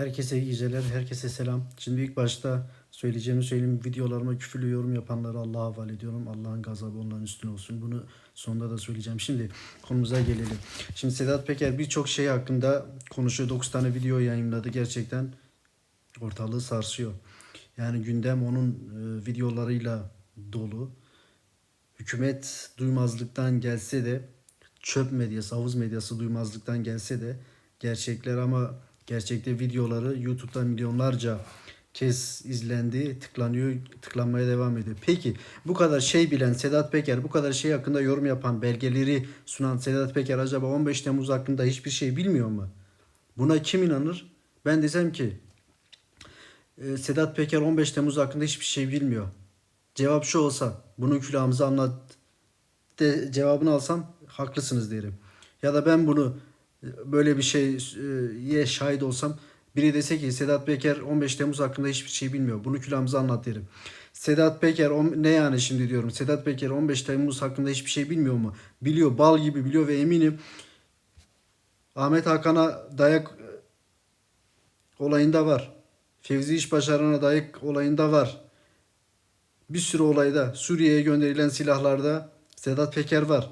Herkese iyi geceler, herkese selam. Şimdi ilk başta söyleyeceğimi söyleyeyim. Videolarıma küfürlü yorum yapanları Allah'a havale ediyorum. Allah'ın gazabı onların üstüne olsun. Bunu sonunda da söyleyeceğim. Şimdi konumuza gelelim. Şimdi Sedat Peker birçok şey hakkında konuşuyor. 9 tane video yayınladı. Gerçekten ortalığı sarsıyor. Yani gündem onun e, videolarıyla dolu. Hükümet duymazlıktan gelse de çöp medyası, havuz medyası duymazlıktan gelse de gerçekler ama gerçekte videoları YouTube'da milyonlarca kez izlendi, tıklanıyor, tıklanmaya devam ediyor. Peki bu kadar şey bilen Sedat Peker, bu kadar şey hakkında yorum yapan, belgeleri sunan Sedat Peker acaba 15 Temmuz hakkında hiçbir şey bilmiyor mu? Buna kim inanır? Ben desem ki e, Sedat Peker 15 Temmuz hakkında hiçbir şey bilmiyor. Cevap şu olsa bunu külahımıza anlat de cevabını alsam haklısınız derim. Ya da ben bunu böyle bir şeye şahit olsam biri dese ki Sedat Peker 15 Temmuz hakkında hiçbir şey bilmiyor. Bunu külahımıza anlat derim. Sedat Peker ne yani şimdi diyorum. Sedat Peker 15 Temmuz hakkında hiçbir şey bilmiyor mu? Biliyor. Bal gibi biliyor ve eminim Ahmet Hakan'a dayak e, olayında var. Fevzi İş Başaran'a dayak olayında var. Bir sürü olayda Suriye'ye gönderilen silahlarda Sedat Peker var.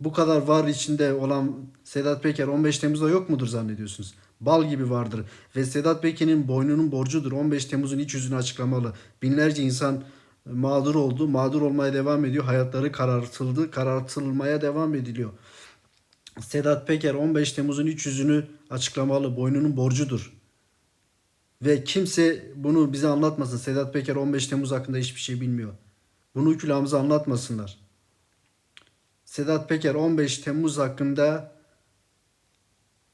Bu kadar var içinde olan Sedat Peker 15 Temmuz'da yok mudur zannediyorsunuz? Bal gibi vardır. Ve Sedat Peker'in boynunun borcudur. 15 Temmuz'un iç yüzünü açıklamalı. Binlerce insan mağdur oldu. Mağdur olmaya devam ediyor. Hayatları karartıldı. Karartılmaya devam ediliyor. Sedat Peker 15 Temmuz'un iç yüzünü açıklamalı. Boynunun borcudur. Ve kimse bunu bize anlatmasın. Sedat Peker 15 Temmuz hakkında hiçbir şey bilmiyor. Bunu külahımıza anlatmasınlar. Sedat Peker 15 Temmuz hakkında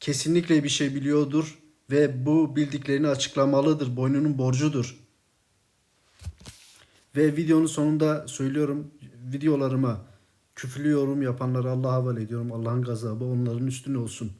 kesinlikle bir şey biliyordur ve bu bildiklerini açıklamalıdır. Boynunun borcudur. Ve videonun sonunda söylüyorum videolarıma küfürlü yorum yapanları Allah'a havale ediyorum. Allah'ın gazabı onların üstüne olsun.